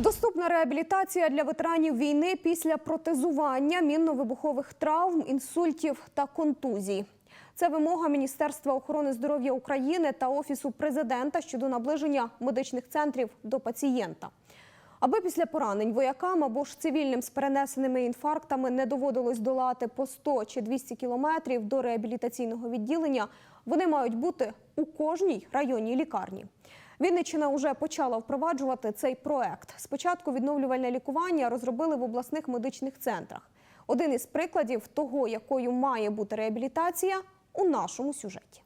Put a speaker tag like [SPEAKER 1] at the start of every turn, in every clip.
[SPEAKER 1] Доступна реабілітація для ветеранів війни після протезування, мінно-вибухових травм, інсультів та контузій. Це вимога Міністерства охорони здоров'я України та Офісу президента щодо наближення медичних центрів до пацієнта. Аби після поранень воякам або ж цивільним з перенесеними інфарктами не доводилось долати по 100 чи 200 кілометрів до реабілітаційного відділення, вони мають бути у кожній районній лікарні. Вінниччина вже почала впроваджувати цей проект. Спочатку відновлювальне лікування розробили в обласних медичних центрах. Один із прикладів того, якою має бути реабілітація, у нашому сюжеті.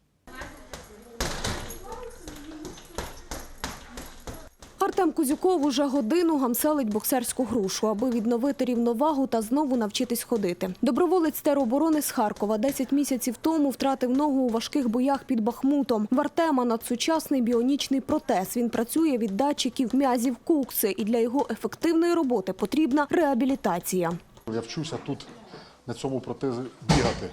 [SPEAKER 1] Артем Кузюков уже годину гамселить боксерську грушу, аби відновити рівновагу та знову навчитись ходити. Доброволець тероборони з Харкова 10 місяців тому втратив ногу у важких боях під Бахмутом. В Артема надсучасний біонічний протез. Він працює від датчиків м'язів кукси, і для його ефективної роботи потрібна реабілітація.
[SPEAKER 2] Я вчуся тут на цьому протезі бігати.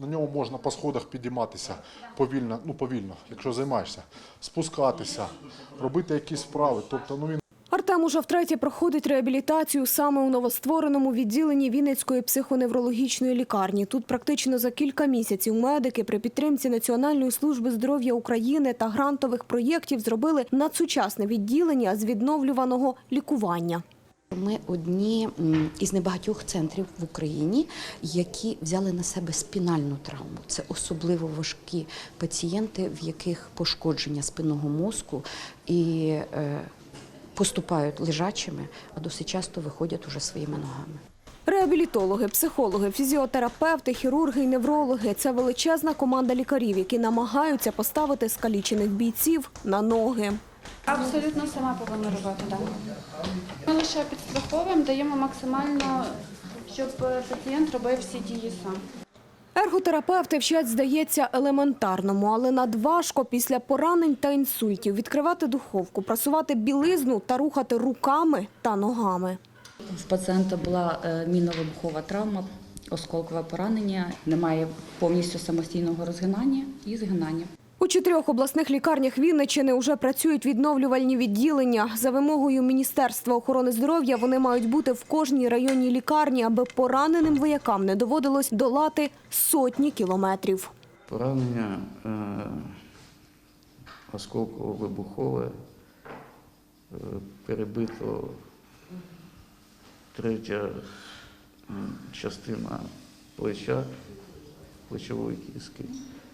[SPEAKER 2] На ньому можна по сходах підійматися повільно, ну повільно, якщо займаєшся, спускатися, робити якісь вправи. Тобто, ну він
[SPEAKER 1] Артем уже втретє проходить реабілітацію саме у новоствореному відділенні Вінницької психоневрологічної лікарні. Тут практично за кілька місяців медики при підтримці Національної служби здоров'я України та грантових проєктів зробили надсучасне відділення з відновлюваного лікування.
[SPEAKER 3] Ми одні із небагатьох центрів в Україні, які взяли на себе спінальну травму. Це особливо важкі пацієнти, в яких пошкодження спинного мозку і е, поступають лежачими, а досить часто виходять уже своїми ногами.
[SPEAKER 1] Реабілітологи, психологи, фізіотерапевти, хірурги і неврологи це величезна команда лікарів, які намагаються поставити скалічених бійців на ноги.
[SPEAKER 4] Абсолютно сама повинна робити, так. Ми лише підстраховуємо, даємо максимально, щоб пацієнт робив всі дії сам.
[SPEAKER 1] Ерготерапевти вчать, здається, елементарному, але надважко після поранень та інсультів відкривати духовку, прасувати білизну та рухати руками та ногами.
[SPEAKER 5] В пацієнта була е, мінно-вибухова травма, осколкове поранення, немає повністю самостійного розгинання і згинання.
[SPEAKER 1] У чотирьох обласних лікарнях Вінниччини вже працюють відновлювальні відділення. За вимогою Міністерства охорони здоров'я вони мають бути в кожній районній лікарні, аби пораненим воякам не доводилось долати сотні кілометрів.
[SPEAKER 6] Поранення е, осколково-вибухове, е, перебито третя частина плеча, плечової кістки, е,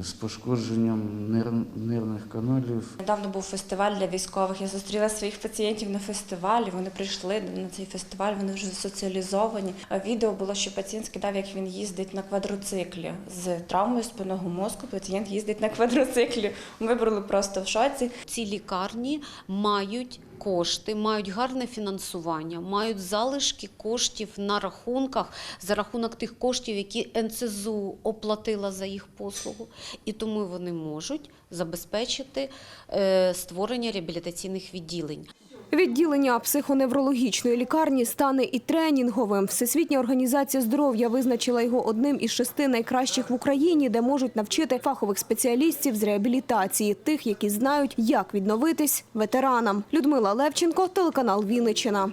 [SPEAKER 6] з пошкодженням нер- нервних каналів.
[SPEAKER 7] Недавно був фестиваль для військових. Я зустріла своїх пацієнтів на фестивалі. Вони прийшли на цей фестиваль, вони вже соціалізовані. А Відео було, що пацієнт скидав, як він їздить на квадроциклі з травмою спинного мозку. Пацієнт їздить на квадроциклі. Ми були просто в шоці.
[SPEAKER 8] ці лікарні мають кошти, мають гарне фінансування, мають залишки коштів на рахунках за рахунок тих коштів, які НСЗУ оплатила за їх послугу, і тому вони можуть забезпечити е, створення реабілітаційних відділень.
[SPEAKER 1] Відділення психоневрологічної лікарні стане і тренінговим. Всесвітня організація здоров'я визначила його одним із шести найкращих в Україні, де можуть навчити фахових спеціалістів з реабілітації, тих, які знають, як відновитись ветеранам. Людмила Левченко, телеканал Вінниччина.